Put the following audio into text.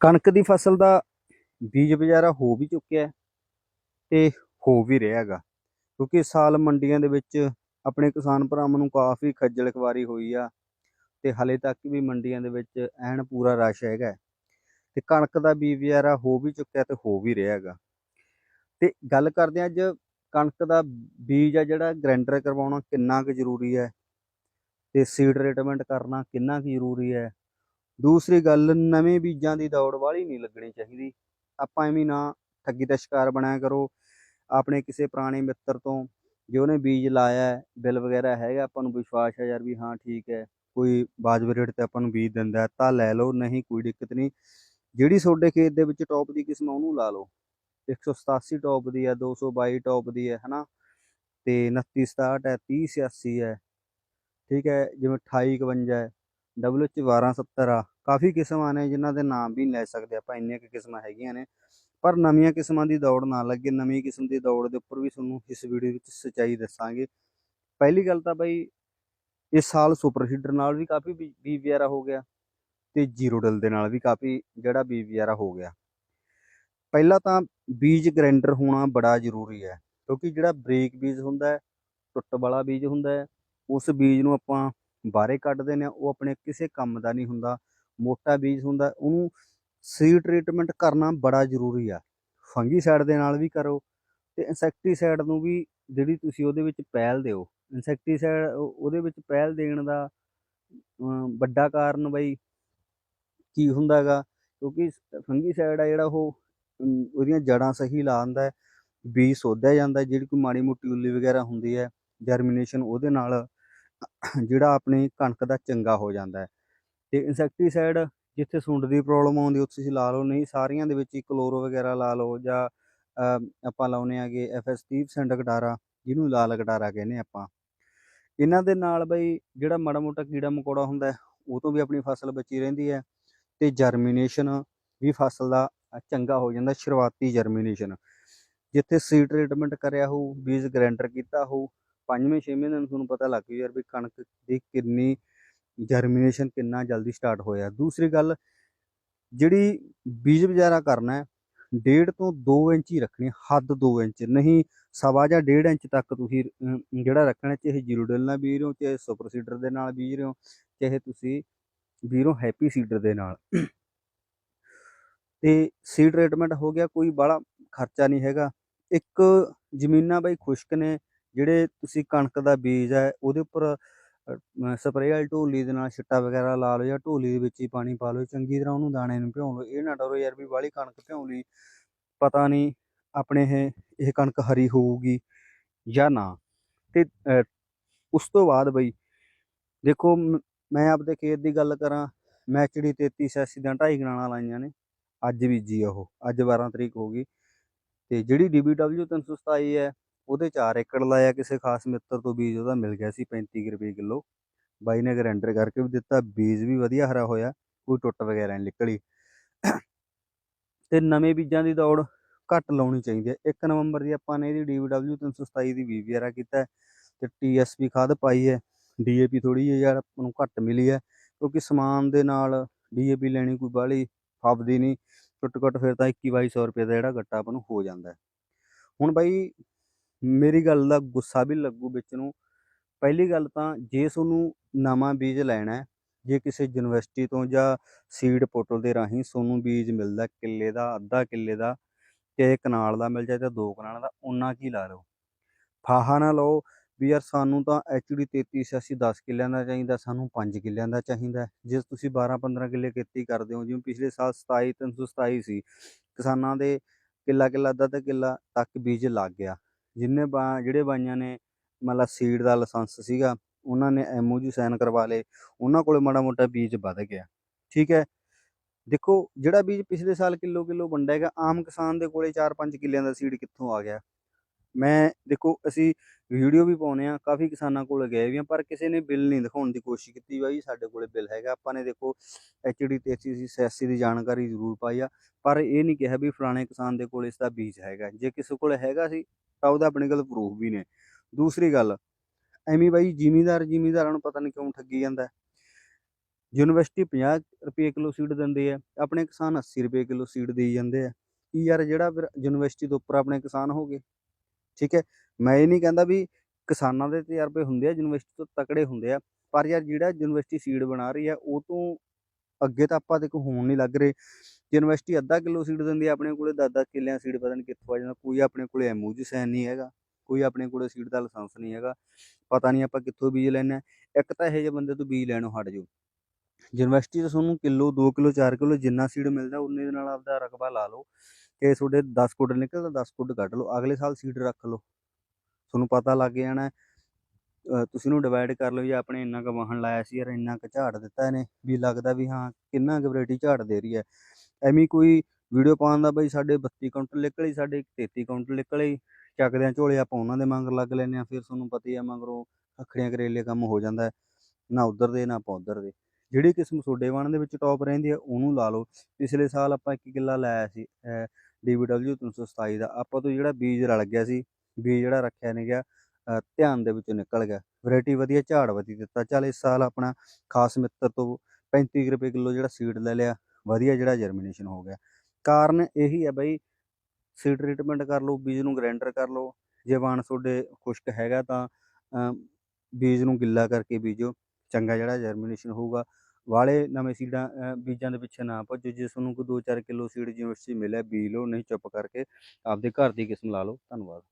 ਕਣਕ ਦੀ ਫਸਲ ਦਾ ਬੀਜ ਵਗੈਰਾ ਹੋ ਵੀ ਚੁੱਕਿਆ ਹੈ ਤੇ ਹੋ ਵੀ ਰਿਹਾ ਹੈਗਾ ਕਿਉਂਕਿ ਇਸ ਸਾਲ ਮੰਡੀਆਂ ਦੇ ਵਿੱਚ ਆਪਣੇ ਕਿਸਾਨ ਭਰਾਵਾਂ ਨੂੰ ਕਾਫੀ ਖੱਜਲ ਖਵਾਰੀ ਹੋਈ ਆ ਤੇ ਹਲੇ ਤੱਕ ਵੀ ਮੰਡੀਆਂ ਦੇ ਵਿੱਚ ਐਨ ਪੂਰਾ ਰਸ਼ ਹੈਗਾ ਹੈ। ਤੇ ਕਣਕ ਦਾ ਬੀਜ ਵਗੈਰਾ ਹੋ ਵੀ ਚੁੱਕਿਆ ਤੇ ਹੋ ਵੀ ਰਿਹਾ ਹੈਗਾ ਤੇ ਗੱਲ ਕਰਦੇ ਹਾਂ ਅੱਜ ਕਣਕ ਦਾ ਬੀਜ ਆ ਜਿਹੜਾ ਗ੍ਰੈਂਡਰ ਕਰਵਾਉਣਾ ਕਿੰਨਾ ਕੁ ਜ਼ਰੂਰੀ ਹੈ ਤੇ ਸੀਡ ਟ੍ਰੀਟਮੈਂਟ ਕਰਨਾ ਕਿੰਨਾ ਕੁ ਜ਼ਰੂਰੀ ਹੈ ਦੂਸਰੀ ਗੱਲ, ਨਵੇਂ ਬੀਜਾਂ ਦੀ ਦੌੜ ਵਾਲੀ ਨਹੀਂ ਲੱਗਣੀ ਚਾਹੀਦੀ। ਆਪਾਂ ਐਵੇਂ ਨਾ ਠੱਗੀ ਦਾ ਸ਼ਿਕਾਰ ਬਣਿਆ ਕਰੋ। ਆਪਣੇ ਕਿਸੇ ਪੁਰਾਣੇ ਮਿੱਤਰ ਤੋਂ ਜੇ ਉਹਨੇ ਬੀਜ ਲਾਇਆ ਬਿੱਲ ਵਗੈਰਾ ਹੈਗਾ, ਆਪਾਂ ਨੂੰ ਵਿਸ਼ਵਾਸ ਹੈ ਯਾਰ ਵੀ ਹਾਂ, ਠੀਕ ਹੈ। ਕੋਈ ਵਾਜਬ ਰੇਟ ਤੇ ਆਪਾਂ ਨੂੰ ਬੀਜ ਦਿੰਦਾ ਤਾਂ ਲੈ ਲਓ, ਨਹੀਂ ਕੋਈ ਦਿੱਕਤ ਨਹੀਂ। ਜਿਹੜੀ ਤੁਹਾਡੇ ਖੇਤ ਦੇ ਵਿੱਚ ਟੌਪ ਦੀ ਕਿਸਮ ਆ, ਉਹਨੂੰ ਲਾ ਲਓ। 187 ਟੌਪ ਦੀ ਹੈ 222 ਟੌਪ ਦੀ ਹੈ, ਹਨਾ? ਤੇ 2967 ਹੈ 3086 ਹੈ। ਠੀਕ ਹੈ, ਜਿਵੇਂ 2851 ਹੈ। WH 1270 ਆ ਕਾਫੀ ਕਿਸਮਾਂ ਨੇ ਜਿਨ੍ਹਾਂ ਦੇ ਨਾਮ ਵੀ ਲੈ ਸਕਦੇ ਆਪਾਂ, ਇੰਨੀਆਂ ਕੁ ਕਿਸਮਾਂ ਹੈਗੀਆਂ ਨੇ। ਪਰ ਨਵੀਆਂ ਕਿਸਮਾਂ ਦੀ ਦੌੜ ਨਾ ਲੱਗੇ, ਨਵੀਂ ਕਿਸਮ ਦੀ ਦੌੜ ਦੇ ਉੱਪਰ ਵੀ ਤੁਹਾਨੂੰ ਇਸ ਵੀਡੀਓ ਵਿੱਚ ਸੱਚਾਈ ਦੱਸਾਂਗੇ। ਪਹਿਲੀ ਗੱਲ ਤਾਂ ਬਈ, ਇਸ ਸਾਲ ਸੁਪਰ ਸੀਡਰ ਨਾਲ ਵੀ ਕਾਫੀ ਬੀ ਬੀ ਵਗੈਰਾ ਹੋ ਗਿਆ ਤੇ ਜ਼ੀਰੋ ਡਲ ਦੇ ਨਾਲ ਵੀ ਕਾਫੀ ਜਿਹੜਾ ਬੀ ਵਗੈਰਾ ਹੋ ਗਿਆ। ਪਹਿਲਾਂ ਤਾਂ ਬੀਜ ਗ੍ਰੈਂਡਰ ਹੋਣਾ ਬੜਾ ਜ਼ਰੂਰੀ ਹੈ, ਕਿਉਂਕਿ ਜਿਹੜਾ ਬ੍ਰੇਕ ਬੀਜ ਹੁੰਦਾ ਹੈ, ਟੁੱਟ ਵਾਲਾ ਬੀਜ ਹੁੰਦਾ ਹੈ, ਉਸ ਬੀਜ ਨੂੰ ਆਪਾਂ ਬਾਹਰੇ ਕੱਢਦੇ ਨੇ, ਉਹ ਆਪਣੇ ਕਿਸੇ ਕੰਮ ਦਾ ਨਹੀਂ ਹੁੰਦਾ, ਮੋਟਾ ਬੀਜ ਹੁੰਦਾ, ਉਹਨੂੰ ਸੀਡ ਟ੍ਰੀਟਮੈਂਟ ਕਰਨਾ ਬੜਾ ਜ਼ਰੂਰੀ ਆ। ਫੰਗੀਸਾਈਡ ਦੇ ਨਾਲ ਵੀ ਕਰੋ ਤੇ ਇਨਸੈਕਟੀਸਾਈਡ ਨੂੰ ਵੀ ਜਿਹੜੀ ਤੁਸੀਂ ਉਹਦੇ ਵਿੱਚ ਪਹਿਲ ਦਿਓ। ਇਨਸੈਕਟੀਸਾਈਡ ਉਹਦੇ ਵਿੱਚ ਪਹਿਲ ਦੇਣ ਦਾ ਵੱਡਾ ਕਾਰਨ ਬਈ ਕੀ ਹੁੰਦਾ ਹੈਗਾ ਕਿਉਂਕਿ ਫੰਗੀਸਾਈਡ ਆ ਜਿਹੜਾ ਉਹ ਉਹਦੀਆਂ ਜੜਾਂ ਸਹੀ ਲਾ ਦਿੰਦਾ ਬੀਜ ਸੋਧਿਆ ਜਾਂਦਾ ਜਿਹੜੀ ਕੋਈ ਮਾੜੀ ਮੋਟੀ ਉੱਲੀ ਵਗੈਰਾ ਹੁੰਦੀ ਹੈ ਜਰਮੀਨੇਸ਼ਨ ਉਹਦੇ ਨਾਲ ਜਿਹੜਾ ਆਪਣੀ ਕਣਕ ਦਾ ਚੰਗਾ ਹੋ ਜਾਂਦਾ ਹੈ। ਤੇ ਇਨਸੈਕਟੀਸਾਈਡ ਜਿੱਥੇ ਸੁੰਡ ਦੀ ਪ੍ਰੋਬਲਮ ਆਉਂਦੀ ਉੱਥੇ ਤੁਸੀਂ ਲਾ ਲਓ ਨਹੀਂ ਸਾਰੀਆਂ ਦੇ ਵਿੱਚ ਹੀ ਕਲੋਰੋ ਵਗੈਰਾ ਲਾ ਲਓ ਜਾਂ ਅਮ, ਆਪਾਂ ਲਾਉਨੇ ਆਗੇ ਐਫਐਸ 30% ਗਟਾਰਾ ਜਿਹਨੂੰ ਲਾਲ ਗਟਾਰਾ ਕਹਿੰਦੇ ਆਪਾਂ। ਇਹਨਾਂ ਦੇ ਨਾਲ ਬਈ ਜਿਹੜਾ ਮਾੜਾ ਮੋਟਾ ਕੀੜਾ ਮਕੌੜਾ ਹੁੰਦਾ ਉਹ ਤੋਂ ਵੀ ਆਪਣੀ ਫਸਲ ਬਚੀ ਰਹਿੰਦੀ ਹੈ ਤੇ ਜਰਮੀਨੇਸ਼ਨ ਵੀ ਫਸਲ ਦਾ ਚੰਗਾ ਹੋ ਜਾਂਦਾ ਸ਼ੁਰੂਆਤੀ ਜਰਮੀਨੇਸ਼ਨ ਜਿੱਥੇ ਸੀਡ ਟ੍ਰੀਟਮੈਂਟ ਕਰਿਆ ਹੋਊ ਬੀਜ ਗ੍ਰੈਂਡਰ ਕੀਤਾ ਹੋਊ ਪੰਜਵੇਂ, ਛੇਵੇਂ ਦਿਨ ਤੁਹਾਨੂੰ ਪਤਾ ਲੱਗ ਗਿਆ ਯਾਰ ਵੀ ਕਣਕ ਦੀ ਕਿੰਨੀ ਜਰਮੀਨੇਸ਼ਨ ਕਿੰਨਾ ਜਲਦੀ ਸਟਾਰਟ ਹੋਇਆ। ਦੂਸਰੀ ਗੱਲ, ਜਿਹੜੀ ਬੀਜ ਬਜ਼ਾਰਾ ਕਰਨਾ ਹੈ, ਡੇਢ ਤੋਂ 2 ਇੰਚ ਹੀ ਰੱਖਣੀ ਹੱਦ 2 ਇੰਚ। ਨਹੀਂ, ਸਵਾ ਜਾਂ ਡੇਢ ਇੰਚ ਤੱਕ ਤੁਸੀਂ ਜਿਹੜਾ ਰੱਖਣਾ, ਚਾਹੇ ਜ਼ੀਰੋ ਡਿਲ ਨਾਲ ਬੀਜ ਰਹੇ ਹੋ, ਚਾਹੇ ਸੁਪਰ ਸੀਡਰ ਦੇ ਨਾਲ ਬੀਜ ਰਹੇ ਹੋ, ਚਾਹੇ ਤੁਸੀਂ ਬੀਜ ਰਹੇ ਹੋ ਹੈਪੀ ਸੀਡਰ ਦੇ ਨਾਲ। ਤੇ ਸੀਡ ਟ੍ਰੀਟਮੈਂਟ ਹੋ ਗਿਆ, ਕੋਈ ਬੜਾ ਖਰਚਾ ਨਹੀਂ ਹੈਗਾ। ਇੱਕ ਜ਼ਮੀਨਾਂ ਬਈ ਖੁਸ਼ਕ ਨੇ ਜਿਹੜੇ ਤੁਸੀਂ ਕਣਕ ਦਾ ਬੀਜ ਹੈ, ਉਹਦੇ ਉੱਪਰ ਸਪਰੇਅ ਵਾਲੀ ਢੋਲੀ ਦੇ ਨਾਲ ਛਿੱਟਾ ਵਗੈਰਾ ਲਾ ਲਓ ਜਾਂ ਢੋਲੀ ਦੇ ਵਿੱਚ ਹੀ ਪਾਣੀ ਪਾ ਲਓ, ਚੰਗੀ ਤਰ੍ਹਾਂ ਉਹਨੂੰ ਦਾਣੇ ਨੂੰ ਭਿਉਂ ਲਓ। ਇਹ ਨਾ ਡਰੋ ਯਾਰ ਵੀ ਬਾਹਲੀ ਕਣਕ ਭਿਉਂ ਲਈ, ਪਤਾ ਨਹੀਂ ਆਪਣੇ ਇਹ ਇਹ ਕਣਕ ਹਰੀ ਹੋਊਗੀ ਜਾਂ ਨਾ। ਤੇ ਉਸ ਤੋਂ ਬਾਅਦ ਬਈ, ਦੇਖੋ ਮ- ਮੈਂ ਆਪਦੇ ਖੇਤ ਦੀ ਗੱਲ ਕਰਾਂ, ਮੈਂ ਚਿੜੀ 33 ਸੈਸੀ ਦੀਆਂ ਢਾਈ ਗਣਾਣਾ ਲਾਈਆਂ ਨੇ, ਅੱਜ ਬੀਜੀ ਉਹ, ਅੱਜ 12 ਤਰੀਕ ਹੋ ਗਈ। ਤੇ ਜਿਹੜੀ DBW 327 ਹੈ ਉਹਦੇ 4 ਏਕੜ ਲਾਇਆ ਕਿਸੇ ਖਾਸ ਮਿੱਤਰ ਤੋਂ ਬੀਜ ਉਹਦਾ ਮਿਲ ਗਿਆ ਸੀ 35 ਕੁ ਰੁਪਏ ਕਿਲੋ। ਬਾਈ ਨੇ ਗਰੈਂਡਰ ਕਰਕੇ ਵੀ ਦਿੱਤਾ, ਬੀਜ ਵੀ ਵਧੀਆ ਹਰਾ ਹੋਇਆ, ਕੋਈ ਟੁੱਟ ਵਗੈਰਾ ਨਹੀਂ ਨਿਕਲੀ। ਤੇ ਨਵੇਂ ਬੀਜਾਂ ਦੀ ਦੌੜ ਘੱਟ ਲਾਉਣੀ ਚਾਹੀਦੀ ਹੈ। 1 ਨਵੰਬਰ ਦੀ ਆਪਾਂ ਨੇ ਇਹਦੀ DBW 327 ਦੀ ਬੀਜ ਵਗੈਰਾ ਕੀਤਾ ਹੈ ਤੇ TSP ਖਾਦ ਪਾਈ ਹੈ। DAP ਥੋੜੀ ਜਿਹੀ ਯਾਰ ਆਪਾਂ ਨੂੰ ਘੱਟ ਮਿਲੀ ਹੈ ਕਿਉਂਕਿ ਸਮਾਨ ਦੇ ਨਾਲ DAP ਲੈਣੀ ਕੋਈ ਬਾਹਲੀ ਫੱਬਦੀ ਨਹੀਂ। ਟੁੱਟ ਘੱਟ ਫਿਰ ਤਾਂ 21 2200 ਰੁਪਏ ਦਾ ਜਿਹੜਾ ਗੱਟਾ ਆਪਾਂ ਨੂੰ ਹੋ ਜਾਂਦਾ ਹੁਣ ਬਾਈ ਮੇਰੀ ਗੱਲ ਦਾ ਗੁੱਸਾ ਵੀ ਲੱਗੂ ਵਿੱਚ ਨੂੰ। ਪਹਿਲੀ ਗੱਲ ਤਾਂ ਜੇ ਤੁਹਾਨੂੰ ਨਵਾਂ ਬੀਜ ਲੈਣਾ ਜੇ ਕਿਸੇ ਯੂਨੀਵਰਸਿਟੀ ਤੋਂ ਜਾਂ ਸੀਡ ਪੋਰਟਲ ਦੇ ਰਾਹੀਂ ਤੁਹਾਨੂੰ ਬੀਜ ਮਿਲਦਾ ਕਿੱਲੇ ਦਾ, ਅੱਧਾ ਕਿੱਲੇ ਦਾ ਤੇ ਕਨਾਲ ਦਾ ਮਿਲ ਜਾਏ ਤਾਂ ਦੋ ਕਨਾਲਾਂ ਦਾ ਉਨਾ ਕੀ ਲਾ ਲਓ। ਫਾਹਾ ਨਾ ਲਓ ਵੀ ਯਾਰ ਸਾਨੂੰ ਤਾਂ ਐਚਡੀ 3380 10 ਕਿੱਲਿਆਂ ਦਾ ਚਾਹੀਦਾ, ਸਾਨੂੰ 5 ਕਿੱਲਿਆਂ ਦਾ ਚਾਹੀਦਾ ਜੇ ਤੁਸੀਂ 12 15 ਕਿੱਲੇ ਖੇਤੀ ਕਰਦੇ ਹੋ, ਜਿਵੇਂ ਪਿਛਲੇ ਸਾਲ 27 327 ਸੀ ਕਿਸਾਨਾਂ ਦੇ ਕਿੱਲਾ ਕਿੱਲਾ ਅੱਧਾ ਅੱਧਾ ਕਿੱਲਾ ਤੱਕ ਬੀਜ ਲੱਗ ਗਿਆ। ਜਿੰਨੇ ਬਾ, ਜਿਹੜੇ ਬਾਈਆਂ ਨੇ ਮਤਲਬ ਸੀਡ ਦਾ ਲਾਇਸੈਂਸ ਸੀਗਾ, ਉਹਨਾਂ ਨੇ ਐਮਓਯੂ ਸਾਈਨ ਕਰਵਾ ਲਏ, ਉਹਨਾਂ ਕੋਲੇ ਮਾੜਾ ਮੋਟਾ ਬੀਜ ਵੱਧ ਗਿਆ। ਠੀਕ ਹੈ? ਦੇਖੋ, ਜਿਹੜਾ ਬੀਜ ਪਿਛਲੇ ਸਾਲ ਕਿਲੋ ਕਿਲੋ ਵੰਡਿਆ ਹੈਗਾ, ਆਮ ਕਿਸਾਨ ਦੇ ਕੋਲੇ 4-5 ਕਿੱਲਿਆਂ ਦਾ ਸੀਡ ਕਿੱਥੋਂ ਆ ਗਿਆ? ਮੈਂ ਦੇਖੋ ਅਸੀਂ ਵੀਡੀਓ ਵੀ ਪਾਉਨੇ ਆ ਕਾਫੀ ਕਿਸਾਨਾਂ ਕੋਲ ਗਏ ਵੀ ਆ ਪਰ ਕਿਸੇ ਨੇ ਬਿੱਲ ਨਹੀਂ ਦਿਖਾਉਣ ਦੀ ਕੋਸ਼ਿਸ਼ ਕੀਤੀ ਬਾਈ, ਸਾਡੇ ਕੋਲੇ ਬਿੱਲ ਹੈਗਾ। ਆਪਾਂ ਨੇ ਦੇਖੋ ਐਚਡੀ ਤੇ ਐਸਸੀ ਦੀ ਜਾਣਕਾਰੀ ਜ਼ਰੂਰ ਪਾਈ ਆ, ਪਰ ਇਹ ਨਹੀਂ ਕਿਹਾ ਵੀ ਫਲਾਣੇ ਕਿਸਾਨ ਦੇ ਕੋਲ ਇਸ ਦਾ ਬੀਜ ਹੈਗਾ। ਜੇ ਕਿਸੇ ਕੋਲ ਹੈਗਾ ਸੀ, ਤਾਂ ਉਹਦਾ ਆਪਣੇ ਕੋਲ ਪ੍ਰੂਫ ਵੀ ਨੇ। ਦੂਸਰੀ ਗੱਲ, ਐਵੇਂ ਬਾਈ ਜ਼ਿਮੀਂਦਾਰ ਜ਼ਿਮੀਂਦਾਰਾਂ ਨੂੰ ਪਤਾ ਨਹੀਂ ਕਿਉਂ ਠੱਗੀ ਜਾਂਦਾ। ਯੂਨੀਵਰਸਿਟੀ 50 ਰੁਪਏ ਕਿਲੋ ਸੀਡ ਦਿੰਦੀ ਹੈ ਆਪਣੇ ਕਿਸਾਨ 80 ਰੁਪਏ ਕਿਲੋ ਸੀਡ ਦੇਈ ਜਾਂਦੇ ਆ। ਕੀ ਯਾਰ ਜਿਹੜਾ ਫਿਰ ਯੂਨੀਵਰਸਿਟੀ ਤੋਂ ਉੱਪਰ ਆਪਣੇ ਕਿਸਾਨ ਹੋ ਗਏ। ਠੀਕ ਹੈ? ਮੈਂ ਇਹ ਨਹੀਂ ਕਹਿੰਦਾ ਵੀ ਕਿਸਾਨਾਂ ਦੇ ਤਜਰਬੇ ਹੁੰਦੇ ਆ, ਯੂਨੀਵਰਸਿਟੀ ਤੋਂ ਤਕੜੇ ਹੁੰਦੇ ਆ, ਪਰ ਯਾਰ ਜਿਹੜਾ ਯੂਨੀਵਰਸਿਟੀ ਸੀਡ ਬਣਾ ਰਹੀ ਹੈ ਉਹ ਤੋਂ ਅੱਗੇ ਤਾਂ ਆਪਾਂ ਦੇਖੋ ਹੋਣ ਨਹੀਂ ਲੱਗ ਰਹੇ। ਯੂਨੀਵਰਸਿਟੀ ਅੱਧਾ ਕਿਲੋ ਸੀਡ ਦਿੰਦੀ ਆ, ਆਪਣੇ ਕੋਲੇ 10-10 ਕਿੱਲਿਆਂ ਸੀਡ ਪਤਾ ਨਹੀਂ ਕਿੱਥੋਂ ਆ ਜਾਂਦਾ, ਕੋਈ ਆਪਣੇ ਕੋਲੇ ਐਮਓਜੀ ਸਾਈਨ ਨਹੀਂ ਹੈਗਾ, ਕੋਈ ਆਪਣੇ ਕੋਲੇ ਸੀਡ ਦਾ ਲਾਇਸੈਂਸ ਨਹੀਂ ਹੈਗਾ, ਪਤਾ ਨਹੀਂ ਆਪਾਂ ਕਿੱਥੋਂ ਬੀਜ ਲੈਣਾ ਹੈ। ਇੱਕ ਤਾਂ ਇਹੋ ਜਿਹੇ ਬੰਦੇ ਤੋਂ ਬੀਜ ਲੈਣੋਂ ਹਟ ਜਾਓ। ਯੂਨੀਵਰਸਿਟੀ ਤੋਂ ਤੁਹਾਨੂੰ ਕਿਲੋ 2 ਕਿਲੋ 4 ਕਿਲੋ ਜਿੰਨਾ ਸੀਡ ਮਿਲਦਾ ਉਨੇ ਦੇ ਨਾਲ ਆਪਦਾ ਰਕਬਾ ਲਾ ਲਓ। ਕਿ ਤੁਹਾਡੇ 10 ਕੁੱਟ ਨਿਕਲਦਾ 10 ਕੁੱਟ ਕੱਢ ਲਓ, ਅਗਲੇ ਸਾਲ ਸੀਡ ਰੱਖ ਲਓ। ਤੁਹਾਨੂੰ ਪਤਾ ਲੱਗ ਜਾਣਾ ਤੁਸੀਂ ਇਹਨੂੰ ਡਿਵਾਈਡ ਕਰ ਲਓ ਜਾਂ ਆਪਣੇ ਇੰਨਾ ਕੁ ਵਾਹਣ ਲਾਇਆ ਸੀ ਯਾਰ, ਇੰਨਾ ਕੁ ਝਾੜ ਦਿੱਤਾ ਇਹਨੇ, ਵੀ ਲੱਗਦਾ ਵੀ ਹਾਂ, ਕਿੰਨਾ ਕੁ ਵੈਰਾਈਟੀ ਝਾੜ ਦੇ ਰਹੀ ਹੈ। ਐਵੇਂ ਕੋਈ ਵੀਡੀਓ ਪਾਉਣ ਦਾ ਬਈ ਸਾਡੇ 32 ਕਾਊਂਟਰ ਨਿਕਲੇ ਸਾਡੇ 33 ਕਾਊਂਟਰ ਨਿਕਲੇ ਚੱਕਦੇ ਆ ਝੋਲੇ ਆਪਾਂ ਉਹਨਾਂ ਦੇ ਮੰਗਰ ਲੱਗ ਲੈਂਦੇ ਆ ਫਿਰ ਤੁਹਾਨੂੰ ਪਤਾ ਹੀ ਆ ਮਗਰੋਂ ਅੱਖੜੀਆਂ ਕਰੇਲੇ ਕੰਮ ਹੋ ਜਾਂਦਾ ਨਾ ਉਧਰ ਦੇ, ਨਾ ਆਪਾਂ ਉਧਰ ਦੇ। ਜਿਹੜੀ ਕਿਸਮ ਤੁਹਾਡੇ ਵਾਣ ਦੇ ਵਿੱਚ ਟੌਪ ਰਹਿੰਦੀ ਹੈ, ਉਹਨੂੰ ਲਾ ਲਓ। ਪਿਛਲੇ ਸਾਲ ਆਪਾਂ ਇੱਕ ਕਿੱਲਾ ਲਾਇਆ ਸੀ DBW 327 ਦਾ। ਆਪਾਂ ਤੋਂ ਜਿਹੜਾ ਬੀਜ ਰਲ ਗਿਆ ਸੀ, ਬੀਜ ਜਿਹੜਾ ਰੱਖਿਆ ਨਹੀਂ ਗਿਆ ਧਿਆਨ ਦੇ ਵਿੱਚੋਂ ਨਿਕਲ ਗਿਆ। ਵੈਰਾਈਟੀ ਵਧੀਆ, ਝਾੜ ਵਧੀ ਦਿੱਤਾ। ਚੱਲ ਇਸ ਸਾਲ ਆਪਣਾ ਖਾਸ ਮਿੱਤਰ ਤੋਂ 35 ਕੁ ਰੁਪਏ ਕਿਲੋ ਜਿਹੜਾ ਸੀਡ ਲੈ ਲਿਆ। ਵਧੀਆ ਜਿਹੜਾ ਜਰਮੀਨੇਸ਼ਨ ਹੋ ਗਿਆ। ਕਾਰਨ ਇਹੀ ਹੈ ਬਈ ਸੀਡ ਟ੍ਰੀਟਮੈਂਟ ਕਰ ਲਓ, ਬੀਜ ਨੂੰ ਗ੍ਰੈਂਡਰ ਕਰ ਲਓ। ਜੇ ਵਾਣ ਤੁਹਾਡੇ ਖੁਸ਼ਕ ਹੈਗਾ ਤਾਂ ਅਮ ਬੀਜ ਨੂੰ ਗਿੱਲਾ ਕਰਕੇ ਬੀਜੋ। ਚੰਗਾ ਜਿਹੜਾ ਜਰਮੀਨੇਸ਼ਨ ਹੋਊਗਾ। ਵਾਲੇ ਨਵੇਂ ਸੀਡਾਂ ਬੀਜਾਂ ਦੇ ਪਿੱਛੇ ਨਾ ਭੱਜੋ, ਜੇ ਤੁਹਾਨੂੰ ਕੋਈ 2-4 ਕਿਲੋ ਸੀਡ ਯੂਨੀਵਰਸਿਟੀ ਮਿਲਿਆ ਬੀਜ ਲਓ, ਨਹੀਂ ਚੁੱਪ ਕਰਕੇ ਆਪਦੇ ਘਰ ਦੀ ਕਿਸਮ ਲਾ ਲਓ, ਧੰਨਵਾਦ।